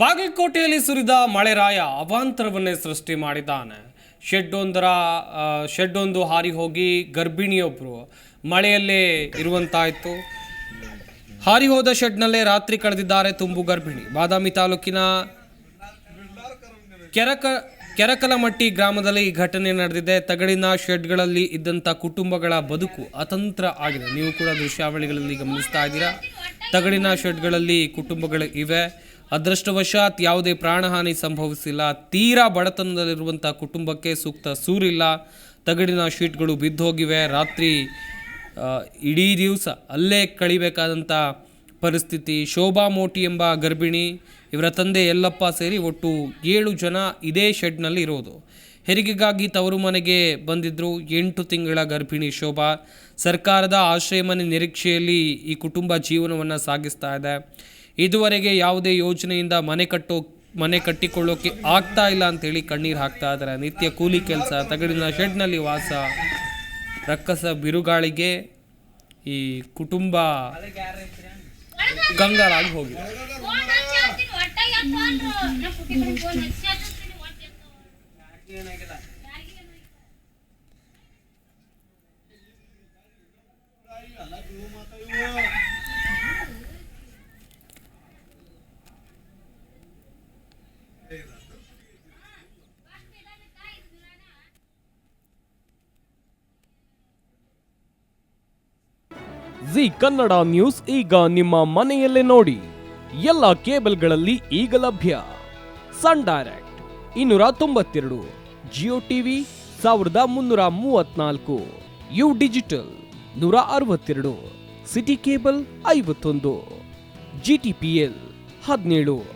ಬಾಗಲಕೋಟೆಯಲ್ಲಿ ಸುರಿದ ಮಳೆರಾಯ ಅವಾಂತರವನ್ನೇ ಸೃಷ್ಟಿ ಮಾಡಿದ್ದಾನೆ. ಶೆಡ್ಡೊಂದರ ಶೆಡ್ಡೊಂದು ಹಾರಿ ಹೋಗಿ ಗರ್ಭಿಣಿಯೊಬ್ಬರು ಮಳೆಯಲ್ಲೇ ಇರುವಂತಾಯಿತು. ಹಾರಿ ಹೋದ ಶೆಡ್ನಲ್ಲೇ ರಾತ್ರಿ ಕಳೆದಿದ್ದಾರೆ ತುಂಬು ಗರ್ಭಿಣಿ. ಬಾದಾಮಿ ತಾಲೂಕಿನ ಕೆರಕ, ಕೆರಕಲಮಟ್ಟಿ ಗ್ರಾಮದಲ್ಲಿ ಈ ಘಟನೆ ನಡೆದಿದೆ. ತಗಡಿನ ಶೆಡ್ಗಳಲ್ಲಿ ಇದ್ದಂಥ ಕುಟುಂಬಗಳ ಬದುಕು ಅತಂತ್ರ ಆಗಿದೆ. ನೀವು ಕೂಡ ದೃಶ್ಯಾವಳಿಗಳಲ್ಲಿ ಗಮನಿಸ್ತಾ ಇದ್ದೀರಾ? ತಗಡಿನ ಶೆಡ್ಗಳಲ್ಲಿ ಕುಟುಂಬಗಳು ಇವೆ. ಅದೃಷ್ಟವಶಾತ್ ಯಾವುದೇ ಪ್ರಾಣಹಾನಿ ಸಂಭವಿಸಿಲ್ಲ. ತೀರಾ ಬಡತನದಲ್ಲಿರುವಂಥ ಕುಟುಂಬಕ್ಕೆ ಸೂಕ್ತ ಸೂರಿಲ್ಲ. ತಗಡಿನ ಶೀಟ್ಗಳು ಬಿದ್ದೋಗಿವೆ. ರಾತ್ರಿ ಇಡೀ ದಿವಸ ಅಲ್ಲೇ ಕಳಿಬೇಕಾದಂಥ ಪರಿಸ್ಥಿತಿ. ಶೋಭಾ ಮೋಟಿ ಎಂಬ ಗರ್ಭಿಣಿ, ಇವರ ತಂದೆ ಎಲ್ಲಪ್ಪ ಸೇರಿ ಒಟ್ಟು ಏಳು ಜನ ಇದೇ ಶೆಡ್ನಲ್ಲಿ ಇರೋದು. ಹೆರಿಗೆಗಾಗಿ ತವರು ಮನೆಗೆ ಬಂದಿದ್ದರು ಎಂಟು ತಿಂಗಳ ಗರ್ಭಿಣಿ ಶೋಭಾ. ಸರ್ಕಾರದ ಆಶ್ರಯ ಮನೆ ನಿರೀಕ್ಷೆಯಲ್ಲಿ ಈ ಕುಟುಂಬ ಜೀವನವನ್ನು ಸಾಗಿಸ್ತಾ ಇದೆ. ಇದುವರೆಗೆ ಯಾವುದೇ ಯೋಜನೆಯಿಂದ ಮನೆ ಕಟ್ಟೋ, ಮನೆ ಕಟ್ಟಿಕೊಳ್ಳೋಕೆ ಆಗ್ತಾ ಇಲ್ಲ ಅಂತೇಳಿ ಕಣ್ಣೀರು ಹಾಕ್ತಾ ಇದ್ದಾರೆ. ನಿತ್ಯ ಕೂಲಿ ಕೆಲಸ, ತಗಡಿನ ಶೆಡ್ನಲ್ಲಿ ವಾಸ, ರಕ್ಕಸ ಬಿರುಗಾಳಿಗೆ ಈ ಕುಟುಂಬ ಗಂಗಾರಾಗಿ ಹೋಗಿದೆ. ಜಿ ಕನ್ನಡ ನ್ಯೂಸ್ ಈಗ ನಿಮ್ಮ ಮನೆಯಲ್ಲೇ ನೋಡಿ. ಎಲ್ಲ ಕೇಬಲ್ಗಳಲ್ಲಿ ಈಗ ಲಭ್ಯ. ಸನ್ ಡೈರೆಕ್ಟ್ ಇನ್ನೂರ ತೊಂಬತ್ತೆರಡು, ಜಿಯೋ ಟಿವಿ ಸಾವಿರದ ಮುನ್ನೂರ ಮೂವತ್ನಾಲ್ಕು ಯು ಡಿಜಿಟಲ್ ನೂರ ಅರವತ್ತೆರಡು, ಸಿಟಿ ಕೇಬಲ್ ಐವತ್ತೊಂದು, ಜಿ ಟಿ ಪಿ ಎಲ್ ಹದಿನೇಳು.